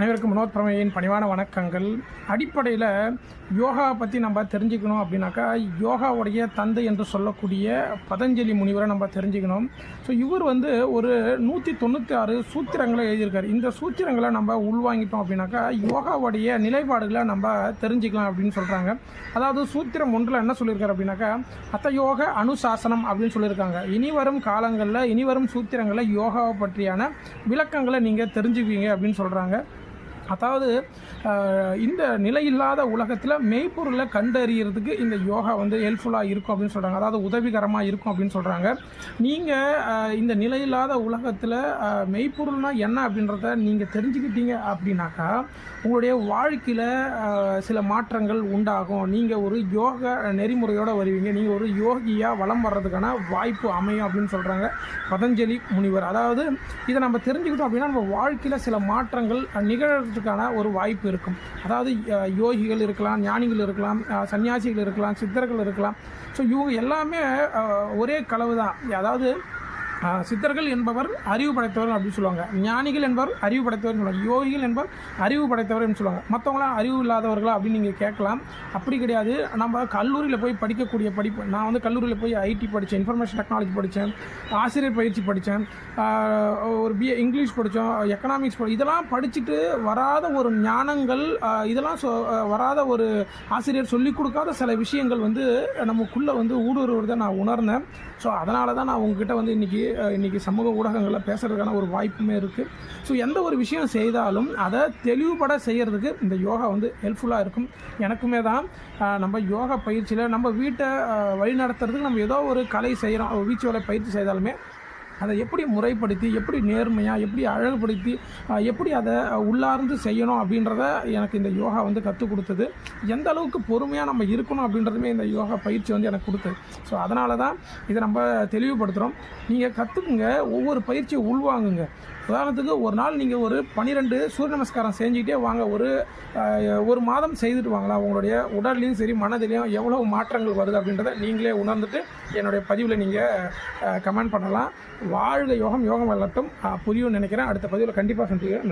அனைவருக்கும் வினோத் பிரமையின் பணிவான வணக்கங்கள். அடிப்படையில் யோகாவை பற்றி நம்ம தெரிஞ்சுக்கணும் அப்படின்னாக்கா யோகாவுடைய தந்தை என்று சொல்லக்கூடிய பதஞ்சலி முனிவரை நம்ம தெரிஞ்சுக்கணும். ஸோ இவர் வந்து ஒரு நூற்றி தொண்ணூற்றி ஆறு சூத்திரங்களை எழுதியிருக்கார். இந்த சூத்திரங்களை நம்ம உள்வாங்கிட்டோம் அப்படின்னாக்கா யோகாவுடைய நிலைப்பாடுகளை நம்ம தெரிஞ்சுக்கலாம் அப்படின்னு சொல்கிறாங்க அதாவது சூத்திரம் ஒன்றில் என்ன சொல்லியிருக்காரு அப்படின்னாக்கா அத்த யோக அனுசாசனம் அப்படின்னு சொல்லியிருக்காங்க. இனி வரும் காலங்களில் இனி வரும் சூத்திரங்களில் யோகாவை பற்றியான விளக்கங்களை நீங்கள் தெரிஞ்சுக்குவீங்க அப்படின்னு சொல்கிறாங்க அதாவது இந்த நிலையில்லாத உலகத்தில் மெய்ப்பொருளை கண்டறியறதுக்கு இந்த யோகா வந்து ஹெல்ப்ஃபுல்லாக இருக்கும் அப்படின்னு சொல்கிறாங்க அதாவது உதவிகரமாக இருக்கும் அப்படின்னு சொல்கிறாங்க நீங்கள் இந்த நிலையில்லாத உலகத்தில் மெய்ப்பொருள்னால் என்ன அப்படின்றத நீங்கள் தெரிஞ்சுக்கிட்டீங்க அப்படின்னாக்கா உங்களுடைய வாழ்க்கையில் சில மாற்றங்கள் உண்டாகும். நீங்கள் ஒரு யோக நெறிமுறையோடு வருவீங்க. நீங்கள் ஒரு யோகியாக வளம் வர்றதுக்கான வாய்ப்பு அமையும் அப்படின்னு சொல்கிறாங்க பதஞ்சலி முனிவர். அதாவது இதை நம்ம தெரிஞ்சுக்கிட்டோம் அப்படின்னா நம்ம வாழ்க்கையில் சில மாற்றங்கள் நிகழறதுக்கான ஒரு வாய்ப்பு இருக்கும். அதாவது யோகிகள் இருக்கலாம் ஞானிகள் இருக்கலாம் சன்னியாசிகள் இருக்கலாம் சித்தர்கள் இருக்கலாம். ஸோ இவங்க எல்லாமே ஒரே கலவு தான் அதாவது சித்தர்கள் என்பவர் அறிவு படைத்தவர் அப்படின்னு சொல்லுவாங்க. ஞானிகள் என்பவர் அறிவு படைத்தவர் சொல்லுவாங்க. யோகிகள் என்பவர் அறிவு படைத்தவர் சொல்லுவாங்க. மற்றவங்களாம் அறிவு இல்லாதவர்களா அப்படின்னு நீங்கள் கேட்கலாம். அப்படி கிடையாது. நம்ம கல்லூரியில் போய் படிக்கக்கூடிய படிப்பு நான் வந்து கல்லூரியில் போய் ஐடி படித்தேன் இன்ஃபர்மேஷன் டெக்னாலஜி படித்தேன் ஆசிரியர் பயிற்சி படித்தேன் ஒரு பிஏ இங்கிலீஷ் படித்தோம் எக்கனாமிக்ஸ் படி இதெல்லாம் படிச்சுட்டு வராத ஒரு ஞானங்கள் இதெல்லாம் சொ வராத ஒரு ஆசிரியர் சொல்லிக் கொடுக்காத சில விஷயங்கள் வந்து நமக்குள்ளே வந்து ஊடுருவதை நான் உணர்ந்தேன். ஸோ அதனால தான் நான் உங்ககிட்ட வந்து இன்றைக்கி இன்றைக்கி சமூக ஊடகங்களில் பேசுகிறதுக்கான ஒரு வாய்ப்புமே இருக்குது ஸோ எந்த ஒரு விஷயம் செய்தாலும் அதை தெளிவுபட செய்கிறதுக்கு இந்த யோகா வந்து ஹெல்ப்ஃபுல்லாக இருக்கும். எனக்குமே தான். நம்ம யோகா பயிற்சியில் நம்ம வீட்டை வழி நடத்துறதுக்கு நம்ம ஏதோ ஒரு கலை செய்கிறோம் வீச்சு வேலை பயிற்சி செய்தாலுமே அதை எப்படி முறைப்படுத்தி எப்படி நேர்மையாக எப்படி அழகுபடுத்தி எப்படி அதை உள்ளார்ந்து செய்யணும் அப்படின்றத எனக்கு இந்த யோகா வந்து கற்றுக் கொடுத்தது. எந்த அளவுக்கு பொறுமையாக நம்ம இருக்கணும் அப்படின்றதுமே இந்த யோகா பயிற்சி வந்து எனக்கு கொடுத்தது. ஸோ அதனால தான் இதை நம்ம தெளிவுபடுத்துகிறோம் நீங்கள் கற்றுக்குங்க ஒவ்வொரு பயிற்சியை உள்வாங்குங்க. உதாரணத்துக்கு ஒரு நாள் நீங்கள் ஒரு பன்னிரெண்டு சூரிய நமஸ்காரம் செஞ்சுக்கிட்டே வாங்க. ஒரு ஒரு மாதம் செய்துட்டு வாங்களா? உங்களுடைய உடல்லையும் சரி மனதிலையும் எவ்வளோ மாற்றங்கள் வருது அப்படின்றத நீங்களே உணர்ந்துட்டு என்னுடைய பதிவில் நீங்கள் கமெண்ட் பண்ணலாம். வாழ்க யோகம் யோகம் வளரட்டும். புரியும் நினைக்கிறேன். அடுத்த பதிவில் கண்டிப்பாக சந்திக்கிறேன்.